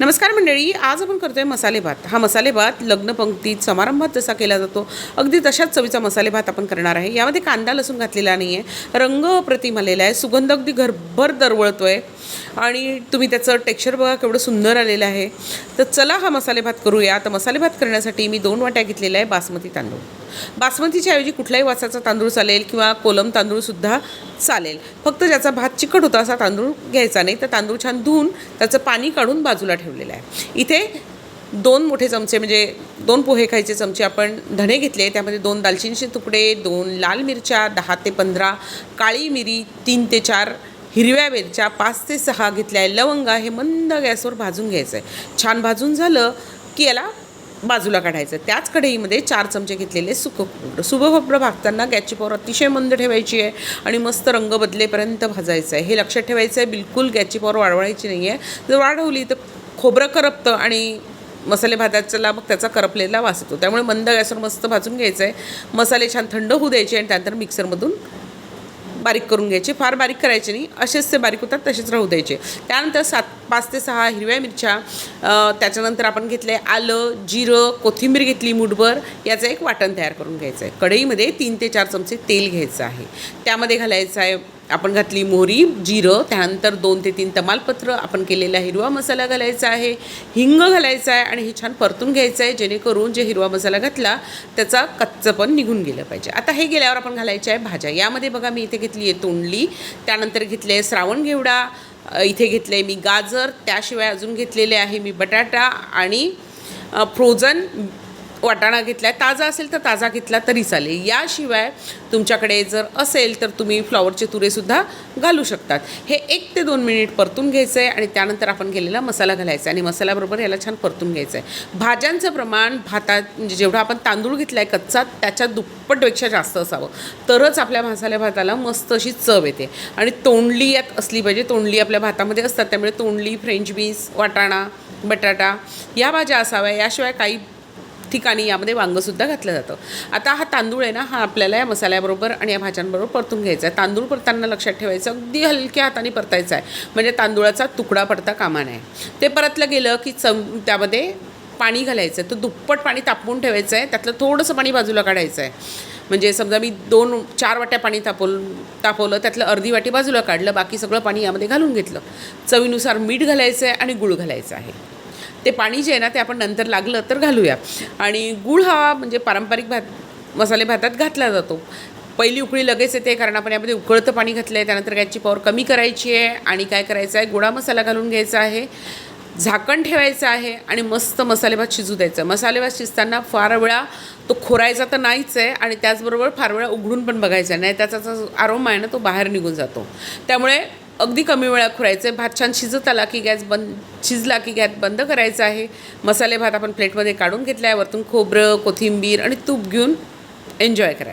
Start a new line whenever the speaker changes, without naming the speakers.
नमस्कार मंडळी आज आपण करतोय मसाले भात. हा मसाले भात समारंभात जसा केला जातो अगदी तशाच चवीचा मसाले भात आपण करणार आहे. यामध्ये कांदा लसूण घातलेला नाही आहे रंग प्रतिम आलेला आहे. सुगंध अगदी घरभर दरवळतो आहे आणि तुम्ही त्याचं टेक्स्चर बघा केवढं सुंदर आलेलं आहे. तर चला हा मसाले भात करूया. तर मसाले भात करण्यासाठी मी दोन वाट्या घेतलेल्या आहे बासमती तांदूळ. बासमतीच्या ऐवजी कुठलाही वासाचा तांदूळ चालेल किंवा कोलम तांदूळसुद्धा चालेल. फक्त ज्याचा भात चिकट होता असा तांदूळ घ्यायचा नाही. तर तांदूळ छान धुवून त्याचं पाणी काढून बाजूला ठेवलेलं आहे. इथे दोन मोठे चमचे म्हणजे दोन पोहे खायचे चमचे आपण धणे घेतले. त्यामध्ये दोन दालचिनीचे तुकडे दोन लाल मिरच्या दहा ते पंधरा काळी मिरी तीन ते चार हिरव्या वेलच्या पाच ते सहा घेतल्या आहे. लवंगा हे मंद गॅसवर भाजून घ्यायचं आहे छान भाजून झालं की याला बाजूला काढायचं. त्याच कढईमध्ये चार चमचे घेतलेले सुकं खोबरं भागताना खोबरं भाजताना गॅसची पॉवर अतिशय मंद ठेवायची आहे आणि मस्त रंग बदलेपर्यंत भाजायचं आहे हे लक्षात ठेवायचं आहे बिलकुल गॅसची पॉवर वाढवायची नाही आहे जर वाढवली तर खोबरं करपतं आणि मसाले भाताच्याला मग त्याचा करपलेला वास येतो. त्यामुळे मंद गॅसवर मस्त भाजून घ्यायचं आहे मसाले छान थंड होऊ द्यायचे आणि त्यानंतर मिक्सरमधून बारीक करून घ्यायचे. फार बारीक करायचे नाही. असेच ते बारीक होतात तसेच राहू द्यायचे. त्यानंतर सात पाच ते सहा हिरव्या मिरच्या त्याच्यानंतर आपण घेतलं आहे आलं जिरं कोथिंबीर घेतली मुठभर याचं एक वाटण तयार करून घ्यायचं आहे कढईमध्ये तीन ते चार चमचे तेल घ्यायचं आहे. त्यामध्ये घालायचं आहे आपण घातली मोहरी जिरं त्यानंतर दोन ते तीन तमालपत्र आपण केलेला हिरवा मसाला घालायचा आहे हिंग घालायचा आहे आणि हे छान परतून घ्यायचं आहे जेणेकरून जे हिरवा मसाला घातला त्याचा कच्चपण निघून गेलं पाहिजे. आता हे गेल्यावर आपण घालायच्या आहे भाज्या. यामध्ये बघा मी इथे घेतली आहे तोंडली त्यानंतर घेतले आहे श्रावण घेवडा इथे घेतलं आहे मी गाजर त्याशिवाय अजून घेतलेले आहे मी बटाटा आणि फ्रोझन वाटाणा घेतला आहे ताजा असेल तर ताजा घेतला तरी चालेल. याशिवाय तुमच्याकडे जर असेल तर तुम्ही फ्लॉवरचे तुरेसुद्धा घालू शकतात. हे एक ते दोन मिनिट परतून घ्यायचं आहे आणि त्यानंतर आपण केलेला मसाला घालायचा आहे. आणि मसाल्याबरोबर याला छान परतून घ्यायचं आहे भाज्यांचं प्रमाण भातात म्हणजे जेवढा आपण तांदूळ घेतला आहे कच्चा त्याच्या दुप्पटपेक्षा जास्त असावं. तरच आपल्या मसाल्या भाताला मस्त अशी चव येते. आणि तोंडली यात असली पाहिजे. तोंडली आपल्या भातामध्ये असतात. त्यामुळे तोंडली फ्रेंच बीन्स वाटाणा बटाटा या भाज्या असाव्या. याशिवाय काही ठिकाणी यामध्ये वांगंसुद्धा घातलं जातं. आता हा तांदूळ आहे ना हा आपल्याला या मसाल्याबरोबर आणि या भाज्यांबरोबर परतून घ्यायचा आहे. तांदूळ परताना लक्षात ठेवायचं अगदी हलक्या हाताने परतायचा आहे. म्हणजे तांदूळाचा तुकडा पडता कामा नये. ते परतलं गेलं की चम त्यामध्ये पाणी घालायचं आहे. तर दुप्पट पाणी तापवून ठेवायचं आहे. त्यातलं थोडंसं पाणी बाजूला काढायचं आहे. म्हणजे समजा मी दोन चार वाट्या पाणी तापवलं तापवलं त्यातलं अर्धी वाटी बाजूला काढलं बाकी सगळं पाणी यामध्ये घालून घेतलं. चवीनुसार मीठ घालायचं आहे आणि गुळ घालायचं आहे. ते पाणी जे आहे ना ते आपण नंतर लागलं तर घालूया. आणि गूळ हा म्हणजे पारंपरिक भात मसाले भातात घातला जातो. पहिली उकळी लगेच येते कारण आपण यामध्ये उकळतं पाणी घातलं आहे त्यानंतर गॅसची पॉवर कमी करायची आहे आणि काय करायचं आहे गोडा मसाला घालून घ्यायचा आहे झाकण ठेवायचं आहे आणि मस्त मसाले भात शिजू द्यायचं मसाले भात शिजताना फार वेळा तो खोरायचा तर नाहीच आहे आणि त्याचबरोबर फार वेळा उघडून पण बघायचा नाही त्याचा जो आरोम आहे ना तो बाहेर निघून जातो. त्यामुळे अगदी कमी वेळा खुरायचं आहे भात छान शिजत आला की गॅस बंद शिजला की गॅस बंद करायचा आहे. मसाले भात आपण प्लेटमध्ये काढून घेतला आहे वरतून खोबरं कोथिंबीर आणि तूप घेऊन एन्जॉय करा.